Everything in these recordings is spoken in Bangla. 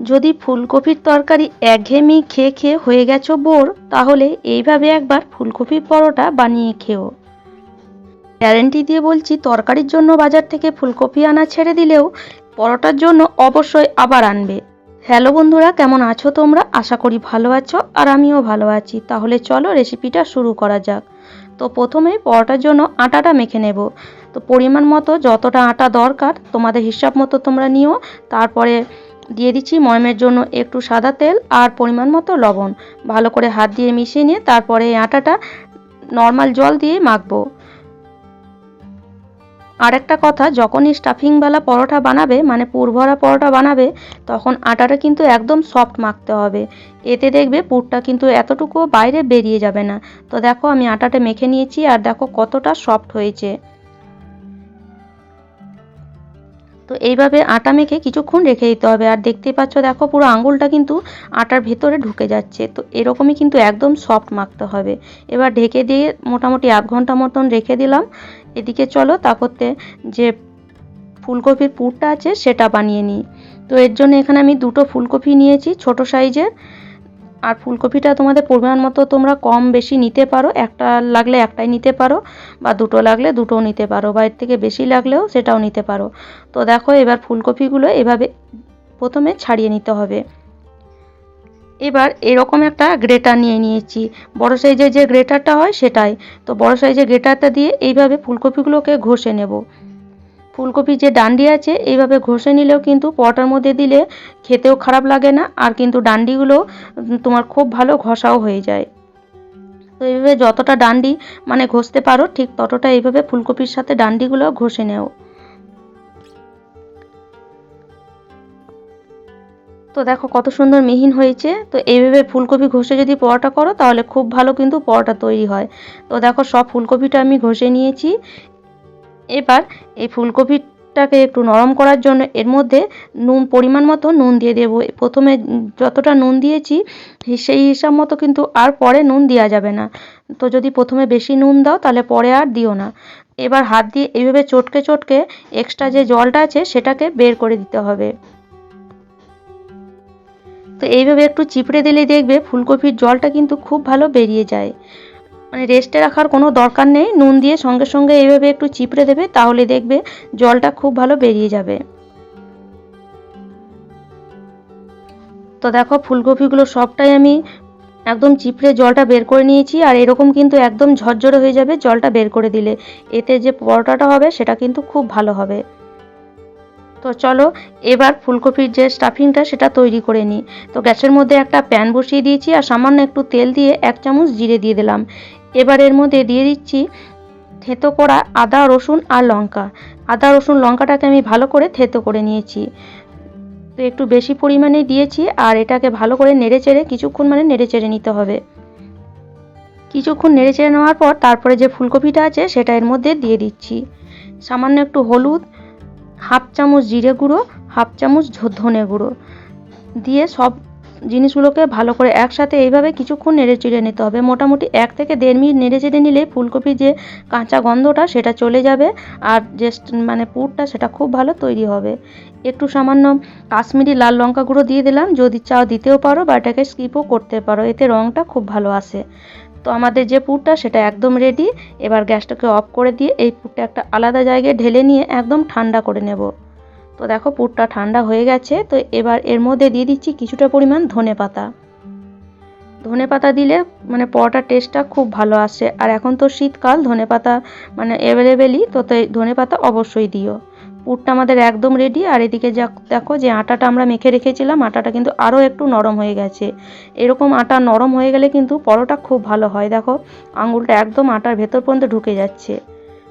যদি ফুলকপির তরকারি একঘেয়েমি খেয়ে খেয়ে হয়ে গেছো বোর, তাহলে এইভাবে একবার ফুলকপির পরোটা বানিয়ে খেও। গ্যারেন্টি দিয়ে বলছি, তরকারির জন্য বাজার থেকে ফুলকপি আনা ছেড়ে দিলেও পরোটার জন্য অবশ্যই আবার আনবে। হ্যালো বন্ধুরা, কেমন আছো তোমরা? আশা করি ভালো আছো আর আমিও ভালো আছি। তাহলে চলো রেসিপিটা শুরু করা যাক। তো প্রথমে পরোটার জন্য আটাটা মেখে নেব। তো পরিমাণ মতো যতটা আটা দরকার, তোমাদের হিসাব মতো তোমরা নিও। তারপরে দিয়ে দিচ্ছি ময়মের জন্য একটু সাদা তেল আর পরিমাণ মতো লবণ। ভালো করে হাত দিয়ে মিশিয়ে নিয়ে তারপরে এই আটাটা নর্মাল জল দিয়ে মাখবো। আর একটা কথা যখনই স্টাফিংওয়ালা পরোটা বানাবে মানে পুরভরা পরোটা বানাবে, তখন আটাটা কিন্তু একদম সফট মাখতে হবে। এতে দেখবে পুরটা কিন্তু এতটুকু বাইরে বেরিয়ে যাবে না। তো দেখো আমি আটাটা মেখে নিয়েছি আর দেখো কতটা সফট হয়েছে। তো এইভাবে আটা মেখে কিছুক্ষণ রেখে দিতে হবে। আর দেখতেই পাচ্ছ, দেখো পুরো আঙুলটা কিন্তু আটার ভেতরে ঢুকে যাচ্ছে। তো এরকমই কিন্তু একদম সফট মাখতে হবে। এবার ঢেকে দিয়ে মোটামুটি আধ ঘণ্টা মতন রেখে দিলাম। এদিকে চলো তা করতে যে ফুলকপির পুরটা আছে সেটা বানিয়ে নিই। তো এর জন্য এখানে আমি দুটো ফুলকপি নিয়েছি, ছোট সাইজের। আর ফুলকপিটা তোমাদের পরিমাণ মতো তোমরা কম বেশি নিতে পারো। একটা লাগলে একটাই নিতে পারো বা দুটো লাগলে দুটোও নিতে পারো বা এর থেকে বেশি লাগলেও সেটাও নিতে পারো। তো দেখো এবার ফুলকপিগুলো এভাবে প্রথমে ছাড়িয়ে নিতে হবে। এবার এরকম একটা গ্রেটার নিয়ে নিয়েছি। বড় সাইজের যে গ্রেটারটা হয় সেটাই। তো বড় সাইজের গ্রেটারটা দিয়ে এইভাবে ফুলকপিগুলোকে ঘষে নেব। ফুলকপির যে ডান্ডি আছে, এইভাবে ঘষে নিলেও কিন্তু পরোটার মধ্যে দিলে খেতেও খারাপ লাগে না, আর কিন্তু ডান্ডিগুলো তোমার খুব ভালো ঘষাও হয়ে যায়। তো এইভাবে যতটা ডান্ডি মানে ঘষতে পারো, ঠিক ততটা এইভাবে ফুলকপির সাথে ডান্ডিগুলো ঘষে নেও। তো দেখো কত সুন্দর মিহিন হয়েছে। তো এইভাবে ফুলকপি ঘষে যদি পরোটা করো, তাহলে খুব ভালো কিন্তু পরোটা তৈরি হয়। তো দেখো সব ফুলকপিটা আমি ঘষে নিয়েছি। এবার এই ফুলকপিটাকে একটু নরম করার জন্য এর মধ্যে নুন, পরিমাণ মতো নুন দিয়ে দেবো। প্রথমে যতটা নুন দিয়েছি, সেই হিসাব মতো কিন্তু আর পরে নুন দেওয়া যাবে না। তো যদি প্রথমে বেশি নুন দাও, তাহলে পরে আর দিও না। এবার হাত দিয়ে এইভাবে চটকে চটকে এক্সট্রা যে জলটা আছে, সেটাকে বের করে দিতে হবে। তো এইভাবে একটু চিপড়ে দিলেই দেখবে ফুলকপির জলটা কিন্তু খুব ভালো বেরিয়ে যায়। মানে রেস্টে রাখার কোনো দরকার নেই। নুন দিয়ে সঙ্গে সঙ্গে এইভাবে একটু চিপড়ে দেবে, তাহলে দেখবে জলটা খুব ভালো বেরিয়ে যাবে। তো দেখো, ফুলকপিগুলো সবটাই আমি একদম চিপড়ে জলটা বের করে নিয়েছি, আর এরকম কিন্তু একদম ঝরঝরে হয়ে যাবে জলটা বের করে দিলে। এতে যে পরোটাটা হবে, সেটা কিন্তু খুব ভালো হবে। তো চলো, এবার ফুলকপির যে স্টাফিংটা সেটা তৈরি করে নিই। তো গ্যাসের মধ্যে একটা প্যান বসিয়ে দিয়েছি আর সামান্য একটু তেল দিয়ে এক চামচ জিরে দিয়ে দিলাম। এবার এর মধ্যে দিয়ে দিচ্ছি থেতো করা আদা, রসুন আর লঙ্কা। আদা, রসুন, লঙ্কাটাকে আমি ভালো করে থেতো করে নিয়েছি। তো একটু বেশি পরিমাণে দিয়েছি আর এটাকে ভালো করে নেড়ে চেড়ে কিছুক্ষণ মানে নেড়ে চেড়ে নিতে হবে। কিছুক্ষণ নেড়ে চেড়ে নেওয়ার পর তারপরে যে ফুলকপিটা আছে সেটা এর মধ্যে দিয়ে দিচ্ছি। সামান্য একটু হলুদ হাফ চামচ জিরে গুঁড়ো, হাফ চামচ ধনে গুঁড়ো দিয়ে সব জিনিসগুলোকে ভালো করে একসাথে এইভাবে কিছুক্ষণ নেড়ে চেড়ে নিতে হবে। মোটামুটি এক থেকে দেড় মিনিট নেড়ে চেড়ে নিলে ফুলকপির যে কাঁচা গন্ধটা সেটা চলে যাবে আর যে মানে পুরটা সেটা খুব ভালো তৈরি হবে। একটু সামান্য কাশ্মীরি লাল লঙ্কা গুঁড়ো দিয়ে দিলাম। যদি চাও দিতেও পারো বা এটাকে স্কিপও করতে পারো। এতে রঙটা খুব ভালো আসে। তো আমাদের যে পুরটা সেটা একদম রেডি এবার গ্যাসটাকে অফ করে দিয়ে এই পুরটা একটা আলাদা জায়গায় ঢেলে নিয়ে একদম ঠান্ডা করে নেব। তো দেখো পুরটা ঠান্ডা হয়ে গেছে, তো এবার এর মধ্যে দিয়ে দিচ্ছি কিছুটা পরিমাণ ধনে পাতা। ধনে পাতা দিলে মানে পরোটার টেস্টটা খুব ভালো আসে। আর এখন তো শীতকাল, ধনে পাতা মানে অ্যাভেলেবেলই তো ধনে পাতা অবশ্যই দিও। পুরটা আমাদের একদম রেডি আর এদিকে যা দেখো যে আটাটা আমরা মেখে রেখেছিলাম, আটাটা কিন্তু আরও একটু নরম হয়ে গেছে। এরকম আটা নরম হয়ে গেলে কিন্তু পরোটা খুব ভালো হয়। দেখো, আঙুলটা একদম আটার ভেতর পর্যন্ত ঢুকে যাচ্ছে।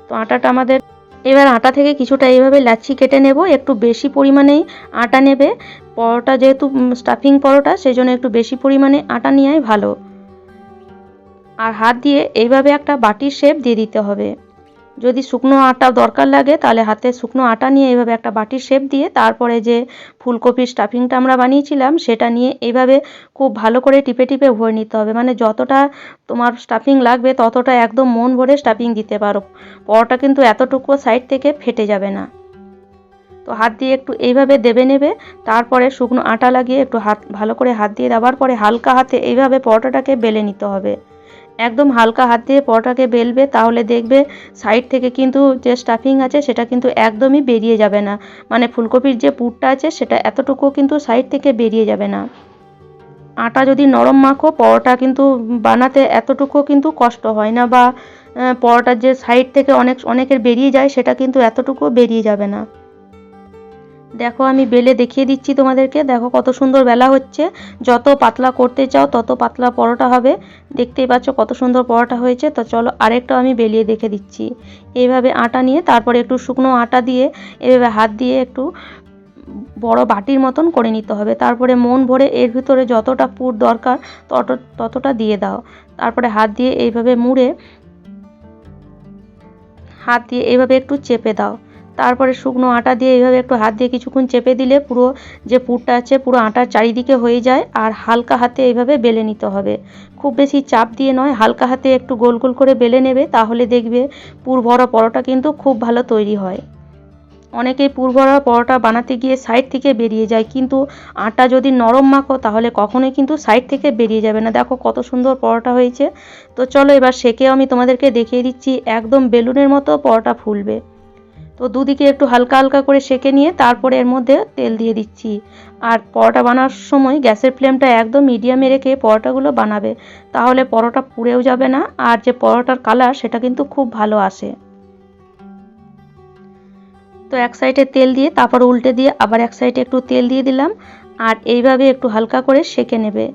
তো আটাটা আমাদের, এবার আটা থেকে কিছুটা এইভাবে লাচ্ছি কেটে নেব, একটু বেশি পরিমাণেই আটা নেবে। পরোটা যেহেতু স্টাফিং পরোটা সেই জন্য একটু বেশি পরিমাণে আটা নেওয়াই ভালো। আর হাত দিয়ে এইভাবে একটা বাটির শেপ দিয়ে দিতে হবে। যদি শুকনো আটা দরকার লাগে, তাহলে হাতে শুকনো আটা নিয়ে এইভাবে একটা বাটির শেপ দিয়ে তারপরে যে ফুলকপির স্টাফিংটা আমরা বানিয়েছিলাম, সেটা নিয়ে এইভাবে খুব ভালো করে টিপে টিপে ভরে নিতে হবে। মানে যতটা তোমার স্টাফিং লাগবে, ততটা একদম মন ভরে স্টাফিং দিতে পারো। পরোটা কিন্তু এতটুকু সাইড থেকে ফেটে যাবে না। তো হাত দিয়ে একটু এইভাবে দেবে নেবে, তারপরে শুকনো আটা লাগিয়ে একটু হাত, ভালো করে হাত দিয়ে দেওয়ার পরে হালকা হাতে এইভাবে পরোটাটাকে বেলে নিতে হবে। একদম হালকা হাত দিয়ে পরোটাকে বেলবে, তাহলে দেখবে সাইড থেকে কিন্তু যে স্টাফিং আছে সেটা কিন্তু একদমই বেরিয়ে যাবে না। মানে ফুলকপির যে পুরটা আছে সেটা এতটুকু কিন্তু সাইড থেকে বেরিয়ে যাবে না। আটা যদি নরম মাখো, পরোটা কিন্তু বানাতে এতটুকু কিন্তু কষ্ট হয় না বা পরোটার যে সাইড থেকে অনেক, অনেকের বেরিয়ে যায়, সেটা কিন্তু এতটুকু বেরিয়ে যাবে না। দেখো, আমি বেলে দেখিয়ে দিচ্ছি তোমাদেরকে। দেখো, কত সুন্দর বেলা হচ্ছে। যত পাতলা করতে চাও, তত পাতলা পরোটা হবে। দেখতেই পাচ্ছ কত সুন্দর পরোটা হয়েছে। তো চলো, আরেকটা আমি বেলিয়ে দেখে দিচ্ছি। এইভাবে আটা নিয়ে, তারপরে একটু শুকনো আটা দিয়ে, এভাবে হাত দিয়ে একটু বড় বাটির মতন করে নিতে হবে। তারপরে মন ভরে এর ভিতরে যতটা পুর দরকার, তত, ততটা দিয়ে দাও। তারপরে হাত দিয়ে এইভাবে মুড়ে, হাত দিয়ে এইভাবে একটু চেপে দাও। তারপরে শুকনো আটা দিয়ে এইভাবে একটু হাত দিয়ে কিছুক্ষণ চেপে দিলে পুরো যে পুরটা আছে, পুরো আটার চারিদিকে হয়ে যায় আর হালকা হাতে এইভাবে বেলে নিতে হবে। খুব বেশি চাপ দিয়ে নয়, হালকা হাতে একটু গোল গোল করে বেলে নেবে, তাহলে দেখবে পুর ভরা পরোটা কিন্তু খুব ভালো তৈরি হয়। অনেকেই পুর ভরা পরোটা বানাতে গিয়ে সাইড থেকে বেরিয়ে যায়, কিন্তু আটা যদি নরম মাখো, তাহলে কখনোই কিন্তু সাইড থেকে বেরিয়ে যাবে না। দেখো কত সুন্দর পরোটা হয়েছে। তো চলো এবার সেকেও আমি তোমাদেরকে দেখিয়ে দিচ্ছি, একদম বেলুনের মতো পরোটা ফুলবে। তো দুদিকে একটু হালকা হালকা করে সেকে নিয়ে তারপরে এর মধ্যে তেল দিয়ে দিচ্ছি। আর পরোটা বানার সময় গ্যাসের ফ্লেমটা একদম মিডিয়ামে রেখে পরোটাগুলো বানাবে। তাহলে পরোটা পুড়েও যাবে না, আর যে পরোটার কালার সেটা কিন্তু খুব ভালো আসে। তো এক সাইডে তেল দিয়ে তারপর উল্টে দিয়ে আবার এক সাইডে একটু তেল দিয়ে দিলাম। আর এইভাবে একটু হালকা করে সেকে নেবে।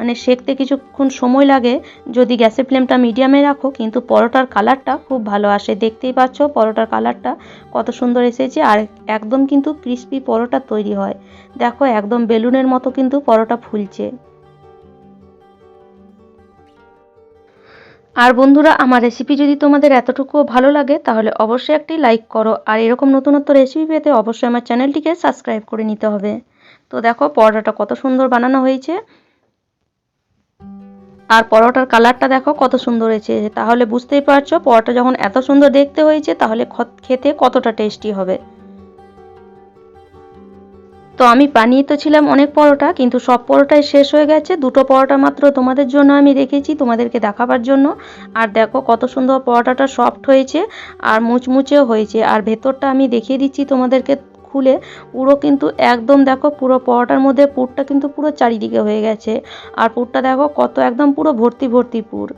মানে সেকতে কিছুক্ষণ সময় লাগে। যদি গ্যাসের ফ্লেমটা মিডিয়ামে রাখো, কিন্তু পরোটার কালারটা খুব ভালো আসে। দেখতেই পাচ্ছ পরোটার কালারটা কত সুন্দর এসেছে আর একদম কিন্তু ক্রিস্পি পরোটা তৈরি হয়। দেখো একদম বেলুনের মতো কিন্তু পরোটা ফুলছে। আর বন্ধুরা, আমার রেসিপি যদি তোমাদের এতটুকু ভালো লাগে, তাহলে অবশ্যই একটি লাইক করো। আর এরকম নতুনত্ব রেসিপি পেতে অবশ্যই আমার চ্যানেলটিকে সাবস্ক্রাইব করে নিতে হবে। তো দেখো পরোটাটা কত সুন্দর বানানো হয়েছে। আর পরোটার কালারটা দেখো কত সুন্দর হয়েছে। তাহলে বুঝতেই পারছ, পরোটা যখন এত সুন্দর দেখতে হয়েছে, তাহলে খেতে কতটা টেস্টি হবে। তো আমি বানিয়ে তো ছিলাম অনেক পরোটা, কিন্তু সব পরোটাই শেষ হয়ে গেছে। দুটো পরোটা মাত্র তোমাদের জন্য আমি রেখেছি তোমাদেরকে দেখাবার জন্য। আর দেখো কত সুন্দর পরোটাটা সফট হয়েছে আর মুচমুচেও হয়েছে। আর ভেতরটা আমি দেখিয়ে দিচ্ছি তোমাদেরকে খুলে পুরো কিন্তু একদম দেখো পুরো পরোটার মধ্যে পুরটা কিন্তু পুরো চারিদিকে হয়ে গেছে। আর পুরটা দেখো কত একদম পুরো ভর্তি ভর্তি পুর।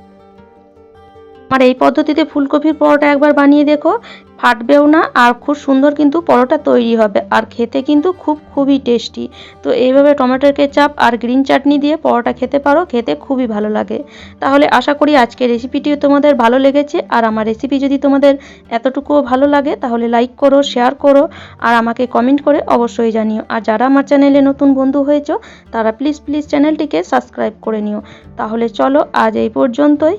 আমার এই পদ্ধতিতে ফুলকপির পরোটা একবার বানিয়ে দেখো। ফাটবেও না আর খুব সুন্দর কিন্তু পরোটা তৈরি হবে আর খেতে কিন্তু খুব খুবই টেস্টি। তো এইভাবে টমেটোর কেচাপ আর গ্রিন চাটনি দিয়ে পরোটা খেতে পারো, খেতে খুবই ভালো লাগে। তাহলে আশা করি আজকের রেসিপিটিও তোমাদের ভালো লেগেছে আর আমার রেসিপি যদি তোমাদের এতটুকুও ভালো লাগে তাহলে লাইক করো, শেয়ার করো আর আমাকে কমেন্ট করে অবশ্যই জানিও। আর যারা আমার চ্যানেলে নতুন বন্ধু হয়েছো তারা প্লিজ প্লিজ চ্যানেলটিকে সাবস্ক্রাইব করে নিও। তাহলে চলো আজ এই পর্যন্তই।